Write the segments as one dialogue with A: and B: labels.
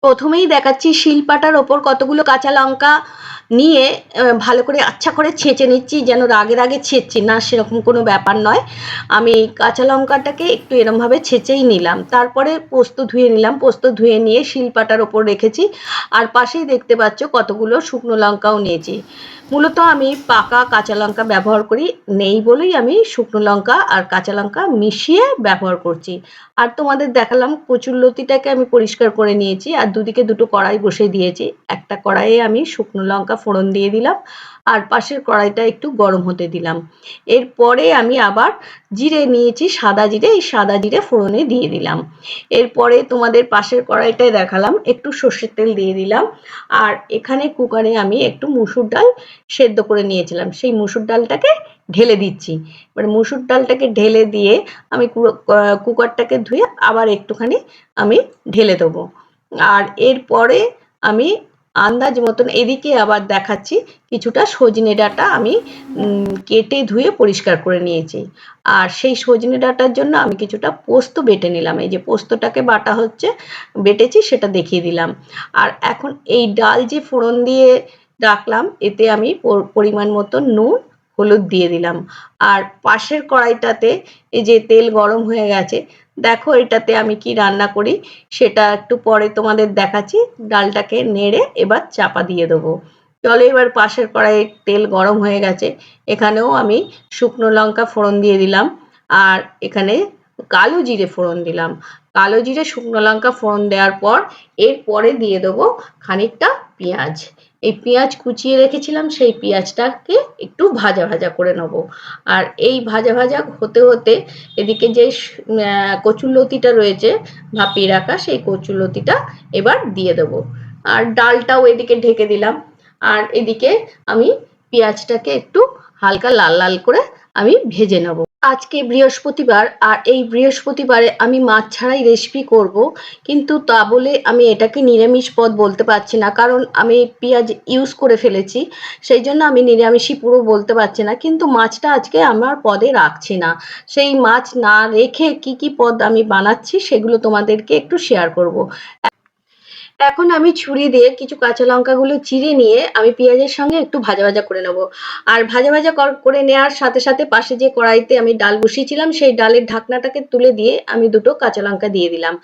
A: প্রথমেই দেখাচ্ছি শিলপাটার ওপর কতগুলো কাঁচা লঙ্কা নিয়ে ভালো করে আচ্ছা করে ছেঁচে নিচ্ছি, যেন রাগে রাগে ছেঁচছি। না, সেরকম কোনো ব্যাপার নয়। আমি কাঁচা লঙ্কাটাকে একটু এরমভাবে ছেঁচেই নিলাম। তারপরে পোস্ত ধুয়ে নিলাম। পোস্ত ধুয়ে নিয়ে শিলপাটার ওপর রেখেছি। আর পাশেই দেখতে পাচ্ছ কতগুলো শুকনো লঙ্কাও নিয়েছি। মূলত আমি পাকা কাঁচা লঙ্কা ব্যবহার করি। নেই বলেই আমি শুকনো লঙ্কা আর কাঁচা লঙ্কা মিশিয়ে ব্যবহার করছি। আর তোমাদের দেখালাম কচুর লতিটাকে আমি পরিষ্কার করে নিয়েছি। আর দুদিকে দুটো কড়াই বসিয়ে দিয়েছি। একটা কড়াইয়ে আমি শুকনো লঙ্কা ফোড়ন দিয়ে দিলাম আর পাশের কড়াইটা একটু গরম হতে দিলাম। এরপরে আমি আবার জিরে নিয়েছি সাদা জিরে, এই সাদা জিরে ফোড়নে দিয়ে দিলাম। এরপরে তোমাদের পাশের কড়াইটায় দেখালাম, একটু সর্ষের তেল দিয়ে দিলাম আর এখানে কুকারে আমি একটু মুসুর ডাল সেদ্ধ করে নিয়েছিলাম। সেই মুসুর ডালটাকে ঢেলে দিচ্ছি। এবার মুসুর ডালটাকে ঢেলে দিয়ে আমি কুকারটাকে ধুয়ে আবার একটুখানি আমি ঢেলে দেবো। আর এরপরে আমি আন্দাজ মতন এদিকে আবার দেখাচ্ছি, কিছুটা সজনে ডাঁটা আমি কেটে ধুয়ে পরিষ্কার করে নিয়েছি। আর সেই সজনে ডাঁটার জন্য আমি কিছুটা পোস্ত বেটে নিলাম। এই যে পোস্তটাকে বাটা হচ্ছে, বেটেছি সেটা দেখিয়ে দিলাম। আর এখন এই ডাল যে ফোড়ন দিয়ে রাখলাম, এতে আমি পরিমাণ মতো নুন হলুদ দিয়ে দিলাম। আর পাশের কড়াইটাতে এই যে তেল গরম হয়ে গেছে, দেখো এটাতে আমি কি রান্না করি, সেটা একটু পরে তোমাদের দেখাচ্ছি। ডালটাকে নেড়ে এবার চাপা দিয়ে দেবো। চলো এবার পাশের কড়াইয়ে তেল গরম হয়ে গেছে, এখানেও আমি শুকনো লঙ্কা ফোড়ন দিয়ে দিলাম আর এখানে কালো জিরে ফোড়ন দিলাম। কালো জিরে শুকনো লঙ্কা ফোড়ন দেওয়ার পর এরপরে দিয়ে দেবো খানিকটা পেঁয়াজ। এই পেঁয়াজ কুচিয়ে রেখেছিলাম, সেই পেঁয়াজটাকে একটু ভাজা ভাজা করে নেব। আর এই ভাজা ভাজা হতে হতে এদিকে যে কচুরলতিটা রয়েছে, ভাপিয়ে রাখা, সেই কচুরলতিটা এবার দিয়ে দেবো। আর ডালটাও এদিকে ঢেকে দিলাম। আর এদিকে আমি পেঁয়াজটাকে একটু হালকা লাল লাল করে আমি ভেজে নেব। আজকে বৃহস্পতিবার আর এই বৃহস্পতিবারে আমি মাছ ছাড়াই রেসিপি করব, কিন্তু তা বলে আমি এটাকে নিরামিষ পদ বলতে পারছি না, কারণ আমি পেঁয়াজ ইউজ করে ফেলেছি, সেই জন্য আমি নিরামিষই পুরো বলতে পারছি না, কিন্তু মাছটা আজকে আমার পদে রাখছি না। সেই মাছ না রেখে কি কি পদ আমি বানাচ্ছি সেগুলো তোমাদেরকে একটু শেয়ার করব। এখন আমি ছুরি দিয়ে কিছু কাঁচা লঙ্কাগুলো চিড়ে নিয়ে আমি পেঁয়াজের সঙ্গে একটু ভাজা ভাজা করে নেব। আর ভাজা ভাজা কর- নেওয়ার সাথে সাথে পাশে যে কড়াইতে আমি ডাল বসিয়েছিলাম, সেই ডালের ঢাকনাটাকে তুলে দিয়ে আমি দুটো কাঁচা লঙ্কা দিয়ে দিলাম।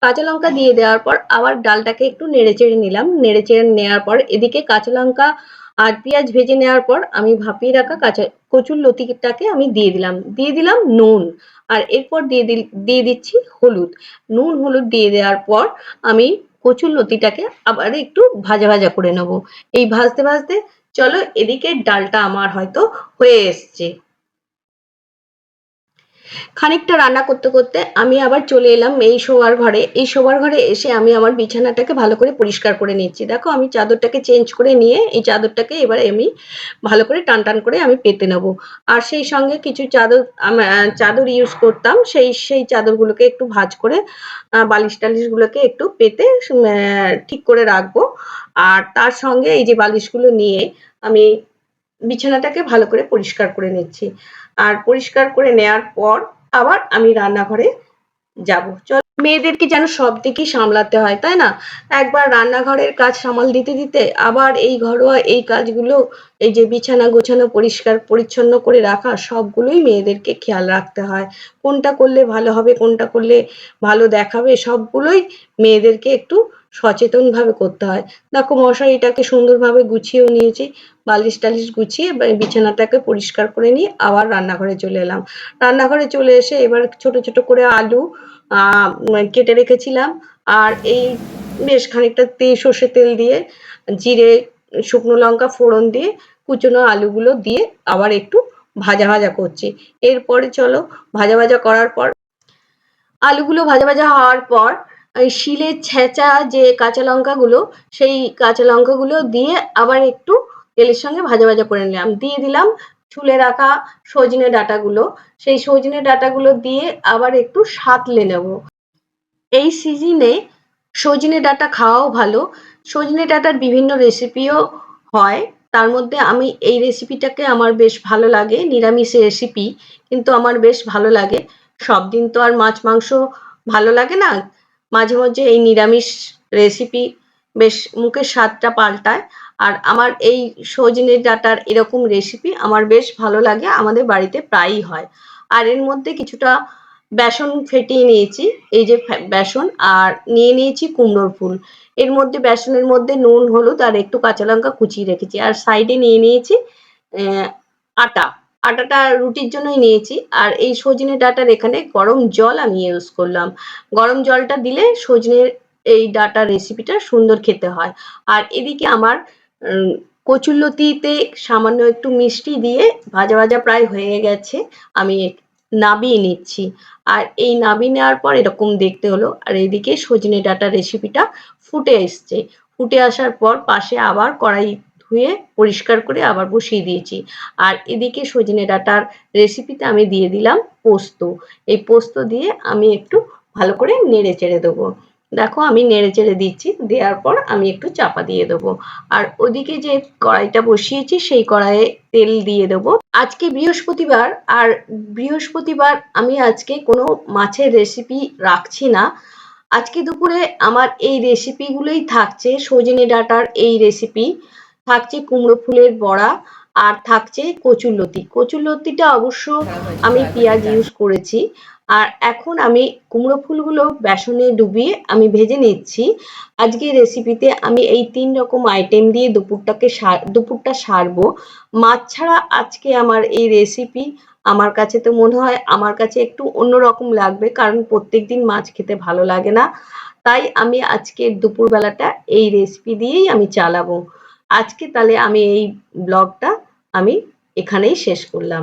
A: কাঁচা লঙ্কা দিয়ে দেওয়ার পর আবার ডালটাকে একটু নেড়ে চেড়ে নিলাম। নেড়ে চেড়ে নেওয়ার পর এদিকে কাঁচা লঙ্কা আর পেঁয়াজ ভেজে নেওয়ার পর আমি ভাপিয়ে রাখা কাঁচা কচুর লতিটাকে আমি দিয়ে দিলাম। দিয়ে দিলাম নুন। আর এরপর দিয়ে দিয়ে দিচ্ছি হলুদ। নুন, হলুদ দিয়ে দেওয়ার পর আমি কচুর লতিটাকে আবার একটু ভাজা ভাজা করে নেব। এই ভাজতে ভাজতে চলো এদিকে ডালটা আমার হয়তো হয়ে এসছে। খানিকটা রান্না করতে করতে আমি আবার চলে এলাম এই শোয়ার ঘরে। এই শোয়ার ঘরে এসে আমি আমার বিছানাটাকে ভালো করে পরিষ্কার করে নিচ্ছি। দেখো, আমি চাদরটাকে চেঞ্জ করে নিয়ে এই চাদরটাকে এবার আমি ভালো করে টান টান করে আমি পেতে নেব। আর সেই সঙ্গে কিছু চাদর চাদর ইউজ করতাম। সেই সেই চাদরগুলোকে একটু ভাজ করে বালিশ টালিশগুলোকে একটু পেতে ঠিক করে রাখব। আর তার সঙ্গে এই যে বালিশগুলো নিয়ে আমি বিছানাটাকে ভালো করে পরিষ্কার করে নিচ্ছি। পরিষ্কার করে নেয়ার পর আবার আমি রান্নাঘরে যাব। চল, মেয়েদেরকে যেন সব দিকেই সামলাতে হয়, তাই না? একবার রান্নাঘরের কাজ সামাল দিতে দিতে আবার এই ঘরোয়া এই কাজগুলো, এই যে বিছানা গোছানো, পরিষ্কার, পরিচ্ছন্ন করে রাখা, সবগুলোই মেয়েদেরকে খেয়াল রাখতে হয়। কোনটা করলে ভালো হবে, কোনটা করলে ভালো দেখাবে, সবগুলোই মেয়েদেরকে একটু সচেতন ভাবে করতে হয়। দেখো মশারিটাকে সুন্দরভাবে গুছিয়েও নিয়েছি, বালিশ টালিশ গুছিয়ে বিছানাটাকে পরিষ্কার করে নিয়ে আবার রান্নাঘরে চলে এলাম। রান্নাঘরে চলে এসে এবার ছোট ছোট করে আলু কেটে রেখেছিলাম। আর এই বেশ খানিকটা তেল, সর্ষে তেল দিয়ে, জিরে, শুকনো লঙ্কা ফোড়ন দিয়ে কুচনো আলুগুলো দিয়ে আবার একটু ভাজা ভাজা করছি। এরপরে চলো ভাজা ভাজা করার পর, আলুগুলো ভাজা ভাজা হওয়ার পর শিলের ছেঁচা যে কাঁচা লঙ্কাগুলো, সেই কাঁচা লঙ্কাগুলো দিয়ে আবার একটু তেলের সঙ্গে ভাজা ভাজা করে নিলাম। দিয়ে দিলাম ছুলে রাখা সজনে ডাঁটাগুলো। সেই সজনে ডাঁটাগুলো দিয়ে আবার একটু সাঁতলে নেব। এই সিজনে সজনে ডাঁটা খাওয়াও ভালো। সজনে ডাঁটার বিভিন্ন রেসিপিও হয়। তার মধ্যে আমি এই রেসিপিটাকে আমার বেশ ভালো লাগে, নিরামিষ রেসিপি, কিন্তু আমার বেশ ভালো লাগে। সব দিন তো আর মাছ, মাংস ভালো লাগে না। মাঝে মাঝে এই নিরামিষ রেসিপি বেশ মুখের স্বাদটা পাল্টায়। আর আমার এই সজনে ডাঁটার এরকম রেসিপি আমার বেশ ভালো লাগে, আমাদের বাড়িতে প্রায়ই হয়। আর এর মধ্যে কিছুটা বেসন ফেটিয়ে নিয়েছি, এই যে বেসন, আর নিয়ে নিয়েছি কুমড়োর ফুল। এর মধ্যে বেসনের মধ্যে নুন, হলুদ আর একটু কাঁচা লঙ্কা কুচিয়ে রেখেছি। আর সাইডে নিয়ে নিয়েছি আটা। আটাটা রুটির জন্যই নিয়েছি। আর এই সজনে ডাটার এখানে গরম জল আমি ইউজ করলাম। গরম জলটা দিলে সজনের এই ডাঁটার রেসিপিটা সুন্দর খেতে হয়। আর এদিকে আমার উম, কচুরলতিতে সামান্য একটু মিষ্টি দিয়ে ভাজা ভাজা প্রায় হয়ে গেছে। আমি নাবিয়ে নিচ্ছি। আর এই নাবিয়ে নেওয়ার পর এরকম দেখতে হলো। আর এদিকে সজনে ডাঁটার রেসিপিটা ফুটে এসছে। ফুটে আসার পর পাশে আবার কড়াই ধুয়ে পরিষ্কার করে আবার বসিয়ে দিয়েছি। আর এদিকে সজনে ডাঁটার রেসিপিতে আমি দিয়ে দিলাম পোস্ত। এই পোস্ত দিয়ে আমি একটু ভালো করে নেড়ে চেড়ে দেবো। দেখো আমি নেড়ে চেড়ে দিচ্ছি, দেওয়ার পর আমি একটু চাপা দিয়ে দেবো। আর ওদিকে যে কড়াইটা বসিয়েছি, সেই কড়াইয়ে তেল দিয়ে দেবো। আজকে বৃহস্পতিবার, আর বৃহস্পতিবার আমি আজকে কোনো মাছের রেসিপি রাখছি না। আজকে দুপুরে আমার এই রেসিপিগুলোই থাকছে সজনে ডাঁটার এই রেসিপি থাকছে কুমড়ো ফুলের বড়া আর থাকছে কচুরলতি কচুরলতিটা অবশ্য আমি পেঁয়াজ ইউজ করেছি। আর এখন আমি কুমড়ো ফুলগুলো বেসনে ডুবিয়ে আমি ভেজে নিচ্ছি। আজকে রেসিপিতে আমি এই তিন রকম আইটেম দিয়ে দুপুরটাকে সার- দুপুরটা সারবো। মাছ ছাড়া আজকে আমার এই রেসিপি আমার কাছে তো মনে হয় আমার কাছে একটু অন্যরকম লাগবে কারণ প্রত্যেকদিন মাছ খেতে ভালো লাগে না। তাই আমি আজকের দুপুরবেলাটা এই রেসিপি দিয়েই আমি চালাবো। আজকে তাহলে আমি এই ব্লগটা আমি এখানেই শেষ করলাম।